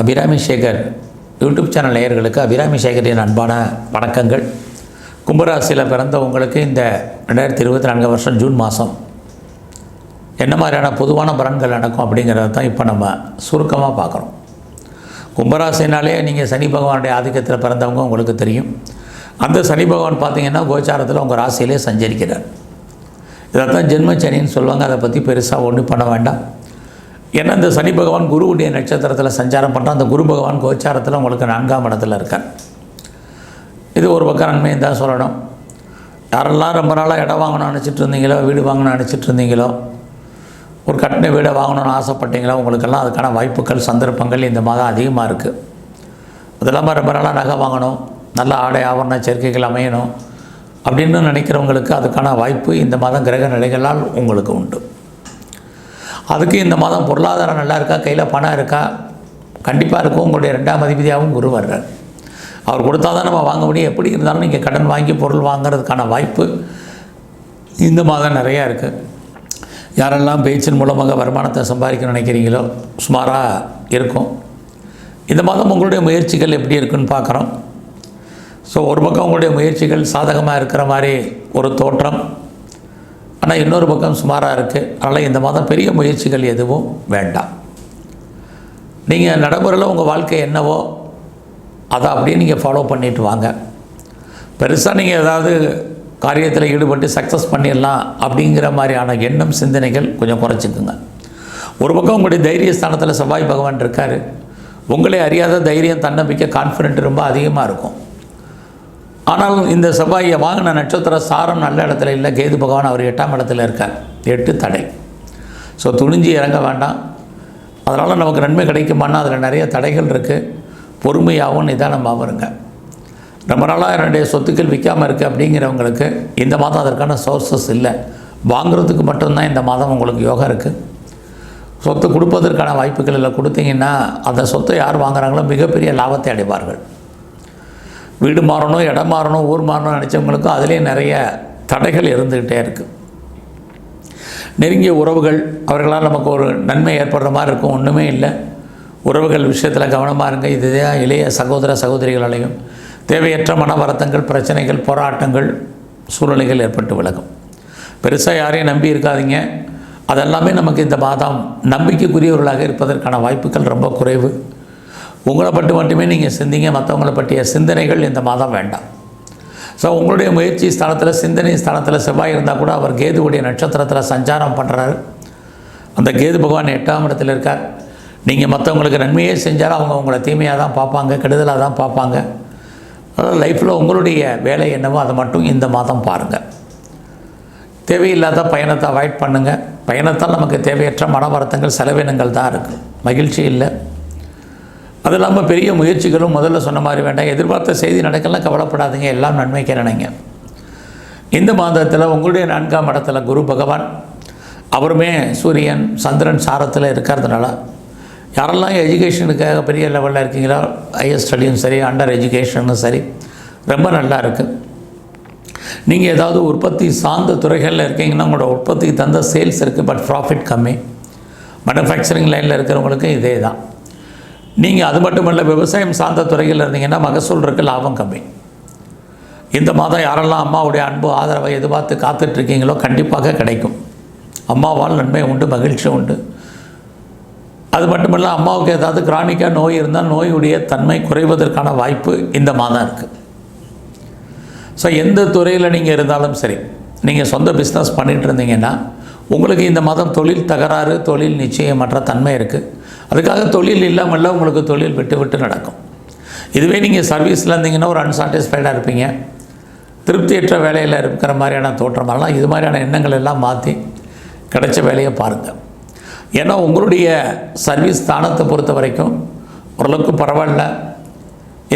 Abirami Sekar YouTube channel நேயர்களுக்கு அபிராமி சேகரின் அன்பான வணக்கங்கள். கும்பராசியில் பிறந்த உங்களுக்கு இந்த ரெண்டாயிரத்தி இருபத்தி நான்கு வருஷம் ஜூன் மாதம் என்ன மாதிரியான பொதுவான பலன்கள் நடக்கும் அப்படிங்கிறத தான் இப்போ நம்ம சுருக்கமாக பார்க்குறோம். கும்பராசினாலே நீங்கள் சனி பகவானுடைய ஆதிக்கத்தில் பிறந்தவங்க உங்களுக்கு தெரியும். அந்த சனி பகவான் பார்த்தீங்கன்னா கோச்சாரத்தில் உங்கள் ராசியிலே சஞ்சரிக்கிறார். இதைத்தான் ஜென்ம சனின்னு சொல்லுவாங்க. அதை பற்றி பெருசாக ஒன்றும் பண்ண வேண்டாம். ஏன்னா இந்த சனி பகவான் குருவுடைய நட்சத்திரத்தில் சஞ்சாரம் பண்ணுற அந்த குரு பகவான் கோச்சாரத்தில் உங்களுக்கு நான்காம் இடத்துல இருக்கார். இது ஒரு பக்கம் நன்மையும் தான் சொல்லணும். யாரெல்லாம் ரொம்ப நாளாக இடம் வாங்கணும்னு நினச்சிட்டு இருந்தீங்களோ வீடு வாங்கணும்னு நினச்சிட்டு இருந்தீங்களோ ஒரு கட்டின வீடை வாங்கணும்னு ஆசைப்பட்டீங்களோ உங்களுக்கெல்லாம் அதுக்கான வாய்ப்புகள் சந்தர்ப்பங்கள் இந்த மாதம் அதிகமாக இருக்குது அது இல்லாமல் ரொம்ப நாளாக நகை வாங்கணும் நல்ல ஆடை ஆவரண சேர்க்கைகள் அமையணும் அப்படின்னு நினைக்கிறவங்களுக்கு அதுக்கான வாய்ப்பு இந்த மாதம் கிரக நிலைகளால் உங்களுக்கு உண்டு. அதுக்கு இந்த மாதம் பொருளாதாரம் நல்லா இருக்கா கையில் பணம் இருக்கா? கண்டிப்பாக இருக்கும். உங்களுடைய ரெண்டாம் அதிபதியாகவும் குரு வர்றார். அவர் கொடுத்தா தான் நம்ம வாங்க முடியும். எப்படி இருந்தாலும் நீங்கள் கடன் வாங்கி பொருள் வாங்குறதுக்கான வாய்ப்பு இந்த மாதம் நிறையா இருக்குது யாரெல்லாம் பேச்சின் மூலமாக வருமானத்தை சம்பாதிக்க நினைக்கிறீங்களோ சுமாராக இருக்கும். இந்த மாதம் உங்களுடைய முயற்சிகள் எப்படி இருக்குன்னு பார்க்குறோம். ஸோ ஒரு பக்கம் உங்களுடைய முயற்சிகள் சாதகமாக இருக்கிற மாதிரி ஒரு தோற்றம். ஆனால் இன்னொரு பக்கம் சுமாராக இருக்குது அதனால் இந்த மாதம் பெரிய முயற்சிகள் எதுவும் வேண்டாம். நீங்கள் நடைமுறையில் உங்கள் வாழ்க்கை என்னவோ அதை அப்படியே நீங்கள் ஃபாலோ பண்ணிட்டு வாங்க. பெருசாக நீங்கள் ஏதாவது காரியத்தில் ஈடுபட்டு சக்ஸஸ் பண்ணிடலாம் அப்படிங்கிற மாதிரியான எண்ணம் சிந்தனைகள் கொஞ்சம் குறைச்சிக்குங்க. ஒரு பக்கம் உங்களுடைய தைரிய ஸ்தானத்தில் செவ்வாய் பகவான் இருக்கார். உங்களை அறியாத தைரியம் தன்னம்பிக்கை கான்ஃபிடென்ட் ரொம்ப அதிகமாக இருக்கும். ஆனால் இந்த செவ்வாயை வாங்கின நட்சத்திர சாரம் நல்ல இடத்துல இல்லை. கேது பகவான் அவர் எட்டாம் இடத்துல இருக்கார். எட்டு தடை. ஸோ துணிஞ்சு இறங்க வேண்டாம். அதனால் நமக்கு நன்மை கிடைக்குமானா அதில் நிறைய தடைகள் இருக்குது பொறுமையாகவும் நிதானமாகவும் இருங்க. ரொம்ப நாளாக என்னுடைய சொத்துக்கள் விற்காமல் இருக்குது அப்படிங்கிறவங்களுக்கு இந்த மாதம் அதற்கான சோர்சஸ் இல்லை. வாங்குறதுக்கு மட்டும்தான் இந்த மாதம் உங்களுக்கு யோகா இருக்குது சொத்து கொடுப்பதற்கான வாய்ப்புகள் இல்லை கொடுத்தீங்கன்னா அந்த சொத்தை யார் வாங்குறாங்களோ மிகப்பெரிய லாபத்தை அடைவார்கள். வீடு மாறணும் இடம் மாறணும் ஊர் மாறணும் நினச்சவங்களுக்கும் அதுலேயும் நிறைய தடைகள் இருந்துக்கிட்டே இருக்குது நெருங்கிய உறவுகள் அவர்களால் நமக்கு ஒரு நன்மை ஏற்படுற மாதிரி இருக்கும் ஒன்றுமே இல்லை. உறவுகள் விஷயத்தில் கவனமாக இருங்க. இதுதான் இளைய சகோதர சகோதரிகளாலையும் தேவையற்ற மன வருத்தங்கள் பிரச்சனைகள் போராட்டங்கள் சூழ்நிலைகள் ஏற்பட்டு விலகும். பெருசாக யாரையும் நம்பி இருக்காதீங்க. அதெல்லாமே நமக்கு இந்த மாதம் நம்பிக்கைக்குரியவர்களாக இருப்பதற்கான வாய்ப்புகள் ரொம்ப குறைவு. உங்களை பற்றி மட்டுமே நீங்கள் சிந்திங்க மற்றவங்களை பற்றிய சிந்தனைகள் இந்த மாதம் வேண்டாம். ஸோ உங்களுடைய முயற்சி ஸ்தலத்தில் சிந்தனை ஸ்தலத்தில் செவ்வாய் இருந்தால் கூட அவர் கேதுவுடைய நட்சத்திரத்தில் சஞ்சாரம் பண்ணுறாரு அந்த கேது பகவான் எட்டாம் இடத்துல இருக்கார். நீங்கள் மற்றவங்களுக்கு நன்மையே செஞ்சாலும் அவங்க உங்களை தீமையாக தான் பார்ப்பாங்க கெடுதலாக தான் பார்ப்பாங்க. அதனால் லைஃப்பில் உங்களுடைய வேலை என்னவோ அதை மட்டும் இந்த மாதம் பாருங்கள் தேவையில்லாத பயணத்தை அவாய்ட் பண்ணுங்கள் பயணத்தால் நமக்கு தேவையற்ற மன வருத்தங்கள் செலவினங்கள் தான் இருக்குது மகிழ்ச்சி இல்லை. அது இல்லாமல் பெரிய முயற்சிகளும் முதல்ல சொன்ன மாதிரி வேண்டாம். எதிர்பார்த்த செய்தி நடக்கலாம் கவலைப்படாதீங்க. எல்லாம் நன்மைக்கு நினைங்க இந்த மாதத்தில் உங்களுடைய நான்காம் இடத்துல குரு பகவான் அவருமே சூரியன் சந்திரன் சாரத்தில் இருக்கிறதுனால யாரெல்லாம் எஜுகேஷனுக்காக பெரிய லெவலில் இருக்கீங்களோ ஹையர் ஸ்டடியும் சரி அண்டர் எஜுகேஷனும் சரி ரொம்ப நல்லா இருக்குது நீங்கள் ஏதாவது உற்பத்தி சார்ந்த துறைகளில் இருக்கீங்கன்னா உங்களோட உற்பத்திக்கு தந்த சேல்ஸ் இருக்குது பட் ப்ராஃபிட் கம்மி. மேனுஃபேக்சரிங் லைனில் இருக்கிறவங்களுக்கு இதே தான் நீங்கள் அது மட்டும் இல்லை விவசாயம் சார்ந்த துறையில் இருந்தீங்கன்னா மகசூல் இருக்க லாபம் கம்மி. இந்த மாதம் யாரெல்லாம் அம்மாவுடைய அன்பு ஆதரவை எதிர்பார்த்து காத்துட்ருக்கீங்களோ கண்டிப்பாக கிடைக்கும். அம்மாவால் நன்மை உண்டு மகிழ்ச்சி உண்டு. அது மட்டுமல்ல அம்மாவுக்கு ஏதாவது கிரானிக்காக நோய் இருந்தால் நோயுடைய தன்மை குறைவதற்கான வாய்ப்பு இந்த மாதம் இருக்குது ஸோ எந்த துறையில் நீங்கள் இருந்தாலும் சரி நீங்கள் சொந்த பிஸ்னஸ் பண்ணிகிட்டு இருந்தீங்கன்னா உங்களுக்கு இந்த மாதம் தொழில் தகராறு தொழில் நிச்சயமற்ற தன்மை இருக்குது அதுக்காக தொழில் இல்லாமல் உங்களுக்கு தொழில் விட்டு விட்டு நடக்கும். இதுவே நீங்கள் சர்வீஸில் இருந்தீங்கன்னா ஒரு அன்சாட்டிஸ்ஃபைடாக இருப்பீங்க. திருப்தியற்ற வேலையில் இருக்கிற மாதிரியான தோற்றமெல்லாம் இது மாதிரியான எண்ணங்கள் எல்லாம் மாற்றி கிடைச்ச வேலையை பாருங்கள் ஏன்னா உங்களுடைய சர்வீஸ் ஸ்தானத்தை பொறுத்த வரைக்கும் ஓரளவுக்கு பரவாயில்ல.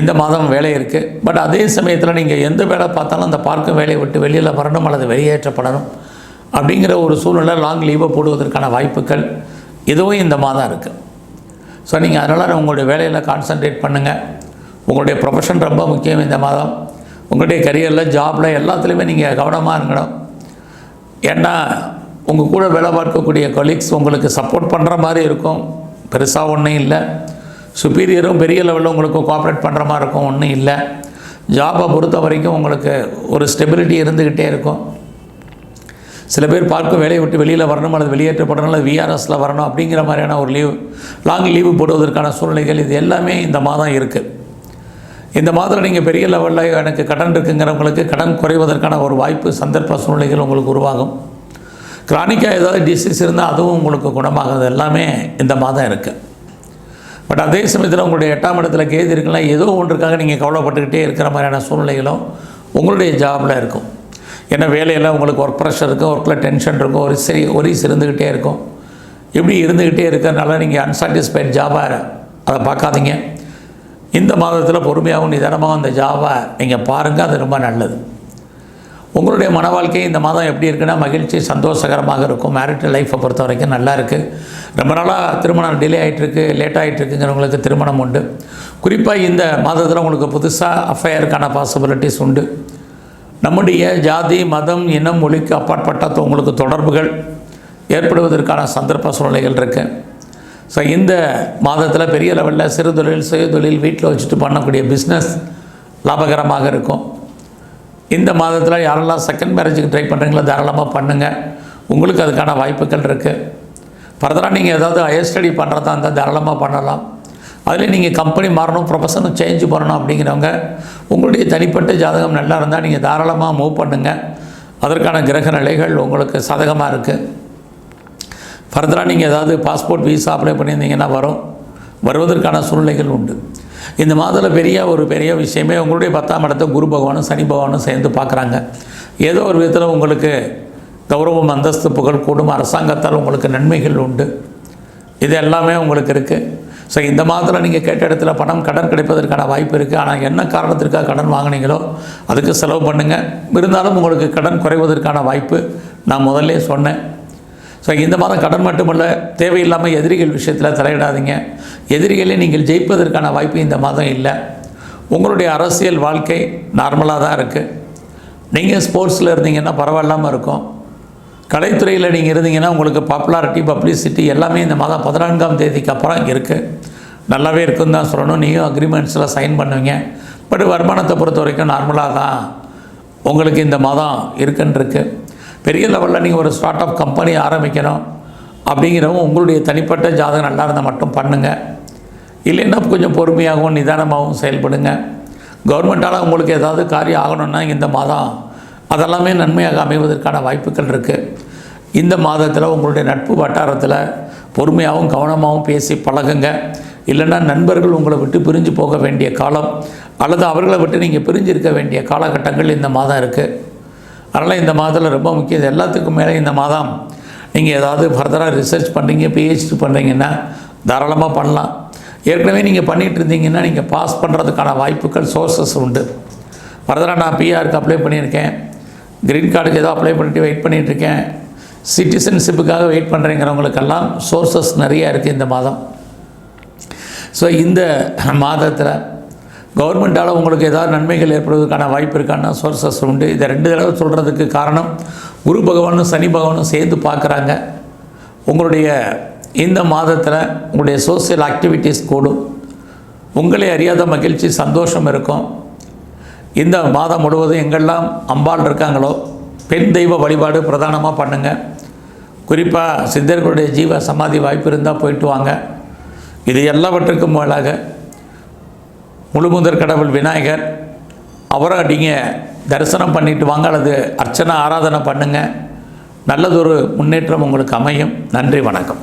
இந்த மாதம் வேலை இருக்குது பட் அதே சமயத்தில் நீங்கள் எந்த வேலை பார்த்தாலும் அந்த பார்க்கும் வேலையை விட்டு வெளியில் வரணும் அல்லது வெளியேற்றப்படணும் அப்படிங்கிற ஒரு சூழ்நிலை லாங் லீவை போடுவதற்கான வாய்ப்புகள் இதுவும் இந்த மாதம் இருக்குது ஸோ நீங்கள் அதனால் உங்களுடைய வேலையில் கான்சன்ட்ரேட் பண்ணுங்கள் உங்களுடைய ப்ரொஃபஷன் ரொம்ப முக்கியம் இந்த மாதம். உங்களுடைய கரியரில் ஜாபில் எல்லாத்துலேயுமே நீங்கள் கவனமாக இருக்கணும். ஏன்னா உங்கள் கூட வேலை பார்க்கக்கூடிய கொலீக்ஸ் உங்களுக்கு சப்போர்ட் பண்ணுற மாதிரி இருக்கும். பெருசாக ஒன்றும் இல்லை. சுப்பீரியரும் பெரிய லெவலில் உங்களுக்கு கோஆப்ரேட் பண்ணுற மாதிரி இருக்கும் ஒன்றும் இல்லை. ஜாபை பொறுத்த வரைக்கும் உங்களுக்கு ஒரு ஸ்டெபிலிட்டி இருந்துக்கிட்டே இருக்கும். சில பேர் பார்க்கும் வேலையை விட்டு வெளியில் வரணும் அல்லது வெளியேற்றப்படணும் அல்லது விஆர்எஸில் வரணும் அப்படிங்கிற மாதிரியான ஒரு லீவு லாங் லீவு போடுவதற்கான சூழ்நிலைகள் இது எல்லாமே இந்த மாதம் இருக்குது இந்த மாதத்தில் நீங்கள் பெரிய லெவலில் எனக்கு கடன் இருக்குங்கிறவங்களுக்கு கடன் குறைவதற்கான ஒரு வாய்ப்பு சந்தர்ப்ப சூழ்நிலைகள் உங்களுக்கு உருவாகும். கிரானிக்காக ஏதாவது டிசீஸ் இருந்தால் அதுவும் உங்களுக்கு குணமாகுது. எல்லாமே இந்த மாதம் இருக்குது பட் அதே சமயத்தில் உங்களுடைய எட்டாம் இடத்துல கேது இருக்கலாம் ஏதோ ஒன்றுக்காக நீங்கள் கவலைப்பட்டுக்கிட்டே இருக்கிற மாதிரியான சூழ்நிலைகளும் உங்களுடைய ஜாபில் இருக்கும். ஏன்னா வேலையில் உங்களுக்கு ஒர்க் ப்ரெஷர் இருக்கும் ஒர்க்கில் டென்ஷன் இருக்கும் ஒரு சரி ஒரிஸ் இருந்துக்கிட்டே இருக்கும். இப்படி இருந்துக்கிட்டே இருக்கிறனால நீங்கள் அன்சாட்டிஸ்ஃபைட் ஜாபாக அதை பார்க்காதீங்க. இந்த மாதத்தில் பொறுமையாகவும் நிதானமாகவும் அந்த ஜாபை நீங்கள் பாருங்கள் அது ரொம்ப நல்லது. உங்களுடைய மன வாழ்க்கை இந்த மாதம் எப்படி இருக்குன்னா மகிழ்ச்சி சந்தோஷகரமாக இருக்கும். மேரிட்டல் லைஃப்பை பொறுத்த வரைக்கும் நல்லா இருக்குது ரொம்ப நாளாக திருமணம் டிலே ஆகிட்டுருக்கு லேட் ஆகிட்டுருக்குங்கிறவங்களுக்கு திருமணம் உண்டு. குறிப்பாக இந்த மாதத்தில் உங்களுக்கு புதுசாக அஃபையருக்கான பாசிபிலிட்டிஸ் உண்டு. நம்முடைய ஜாதி மதம் இனம் மொழிக்கு அப்பாற்பட்ட உங்களுக்கு தொடர்புகள் ஏற்படுவதற்கான சந்தர்ப்ப சூழ்நிலைகள் இருக்குது ஸோ இந்த மாதத்தில் பெரிய லெவலில் சிறு தொழில் சுய தொழில் வீட்டில் வச்சுட்டு பண்ணக்கூடிய பிஸ்னஸ் லாபகரமாக இருக்கும். இந்த மாதத்தில் யாரெல்லாம் செகண்ட் மேரேஜுக்கு ட்ரை பண்ணுறீங்களோ தாராளமாக பண்ணுங்கள் உங்களுக்கு அதுக்கான வாய்ப்புகள் இருக்குது ஃபர்தராக நீங்கள் ஏதாவது ஹையர் ஸ்டடி பண்ணுறதா இருந்தால் தாராளமாக பண்ணலாம். அதில் நீங்கள் கம்பெனி மாறணும் ப்ரொஃபஷனும் சேஞ்சு பண்ணணும் அப்படிங்கிறவங்க உங்களுடைய தனிப்பட்ட ஜாதகம் நல்லா இருந்தால் நீங்கள் தாராளமாக மூவ் பண்ணுங்கள் அதற்கான கிரக நிலைகள் உங்களுக்கு சாதகமாக இருக்குது ஃபர்தராக நீங்கள் ஏதாவது பாஸ்போர்ட் விசா அப்ளை பண்ணியிருந்தீங்கன்னா வரும். வருவதற்கான சூழ்நிலைகள் உண்டு. இந்த மாதத்தில் பெரிய ஒரு பெரிய விஷயமே உங்களுடைய பத்தாம் இடத்த குரு பகவானும் சனி பகவானும் சேர்ந்து பார்க்குறாங்க. ஏதோ ஒரு விதத்தில் உங்களுக்கு கௌரவம் அந்தஸ்து புகழ் கூடும். அரசாங்கத்தால் உங்களுக்கு நன்மைகள் உண்டு. இது எல்லாமே உங்களுக்கு இருக்குது ஸோ இந்த மாதத்தில் நீங்கள் கேட்ட இடத்துல பணம் கடன் கிடைப்பதற்கான வாய்ப்பு இருக்குது ஆனால் என்ன காரணத்திற்காக கடன் வாங்கினீங்களோ அதுக்கு செலவு பண்ணுங்கள் இருந்தாலும் உங்களுக்கு கடன் குறைவதற்கான வாய்ப்பு நான் முதல்ல சொன்னேன். ஸோ இந்த மாதம் கடன் மட்டுமல்ல தேவையில்லாமல் எதிரிகள் விஷயத்தில் தலையிடாதீங்க. எதிரிகளை நீங்கள் ஜெயிப்பதற்கான வாய்ப்பு இந்த மாதம் இல்லை. உங்களுடைய அரசியல் வாழ்க்கை நார்மலாக தான் இருக்குது நீங்கள் ஸ்போர்ட்ஸில் இருந்தீங்கன்னா பரவாயில்லாமல் இருக்கும். கலைத்துறையில் நீங்கள் இருந்தீங்கன்னா உங்களுக்கு பாப்புலாரிட்டி பப்ளிசிட்டி எல்லாமே இந்த மாதம் பதினான்காம் தேதிக்கு அப்புறம் இருக்குது நல்லாவே இருக்குன்னு தான் சொல்லணும். நீயும் அக்ரிமெண்ட்ஸில் சைன் பண்ணுவீங்க. பட் வருமானத்தை பொறுத்த வரைக்கும் நார்மலாக தான் உங்களுக்கு இந்த மாதம் இருக்குன்ருக்கு பெரிய லெவலில் நீங்கள் ஒரு ஸ்டார்ட் அப் கம்பெனி ஆரம்பிக்கணும் அப்படிங்கிறவங்க உங்களுடைய தனிப்பட்ட ஜாதகம் நல்லா இருந்தால் மட்டும் பண்ணுங்கள் இல்லைன்னா கொஞ்சம் பொறுமையாகவும் நிதானமாகவும் செயல்படுங்க. கவர்மெண்ட்டால் உங்களுக்கு ஏதாவது காரியம் ஆகணும்னா இந்த மாதம் அதெல்லாமே நன்மையாக அமைவதற்கான வாய்ப்புகள் இருக்குது இந்த மாதத்தில் உங்களுடைய நட்பு வட்டாரத்தில் பொறுமையாகவும் கவனமாகவும் பேசி பழகுங்க. இல்லைன்னா நண்பர்கள் உங்களை விட்டு பிரிஞ்சு போக வேண்டிய காலம் அல்லது அவர்களை விட்டு நீங்கள் பிரிஞ்சிருக்க வேண்டிய காலகட்டங்கள் இந்த மாதம் இருக்குது அதனால் இந்த மாதத்தில் ரொம்ப முக்கியம் இது எல்லாத்துக்கும் மேலே இந்த மாதம் நீங்கள் ஏதாவது ஃபர்தராக ரிசர்ச் பண்ணுறீங்க பிஹெச்டி பண்ணுறீங்கன்னா தாராளமாக பண்ணலாம். ஏற்கனவே நீங்கள் பண்ணிகிட்டு இருந்தீங்கன்னா நீங்கள் பாஸ் பண்ணுறதுக்கான வாய்ப்புகள் சோர்சஸ் உண்டு. ஃபர்தராக நான் பிஆருக்கு அப்ளை பண்ணியிருக்கேன். க்ரீன் கார்டுக்கு ஏதோ அப்ளை பண்ணிட்டு வெயிட் பண்ணிகிட்ருக்கேன் சிட்டிசன்ஷிப்புக்காக வெயிட் பண்ணுறேங்கிறவங்களுக்கெல்லாம் சோர்சஸ் நிறையா இருக்குது இந்த மாதம். ஸோ இந்த மாதத்தில் கவர்மெண்ட்டால் உங்களுக்கு ஏதாவது நன்மைகள் ஏற்படுவதற்கான வாய்ப்பு இருக்கான்னா சோர்சஸ் உண்டு. இதை ரெண்டு தடவை சொல்கிறதுக்கு காரணம் குரு பகவானும் சனி பகவானும் சேர்ந்து பார்க்குறாங்க. உங்களுடைய இந்த மாதத்தில் உங்களுடைய சோசியல் ஆக்டிவிட்டீஸ் கூடும். உங்களை அறியாத மகிழ்ச்சி சந்தோஷம் இருக்கும். இந்த மாதம் முழுவதும் எங்கெல்லாம் அம்பாள் இருக்காங்களோ பெண் தெய்வ வழிபாடு பிரதானமாக பண்ணுங்கள் குறிப்பாக சித்தர்களுடைய ஜீவ சமாதி வாய்ப்பு இருந்தால் போயிட்டு வாங்க. இது எல்லாவற்றுக்கும் மேலாக முழுமுதற் கடவுள் விநாயகர். அவரை நீங்கள் தரிசனம் பண்ணிட்டு வாங்க அல்லது அர்ச்சனை ஆராதனை பண்ணுங்கள் நல்லதொரு முன்னேற்றம் உங்களுக்கு அமையும். நன்றி வணக்கம்.